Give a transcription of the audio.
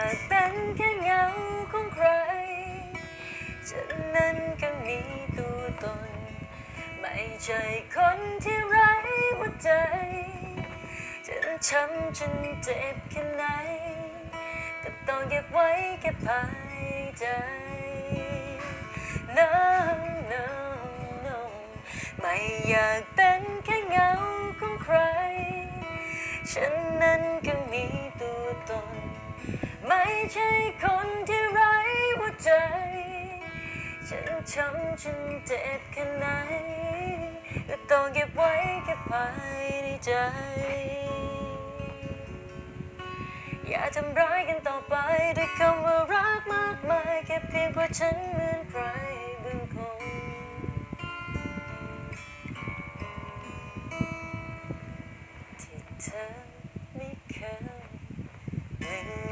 ากเป็นแค่เงาของใคร ฉันนั้นก็มีตัวตน ไม่ใช่คนที่ไร้หัวใจฉันช้ำจนเจ็บแค่ไหน ก็ต้องเก็บไว้แค่ภายใจ no no no ไม่อยากเป็นแค่เงาของใคร ฉันนั้นก็ ใช่คนที่ไร้หัวใจ ฉันช้ำฉันเจ็บแค่ไหนก็ต้องเก็บไว้แค่ภายในใจ อย่าทำร้ายกันต่อไปด้วยคำว่ารักมากมายแค่เพียงเพราะฉันเหมือนใครบางคนที่เธอไม่เคย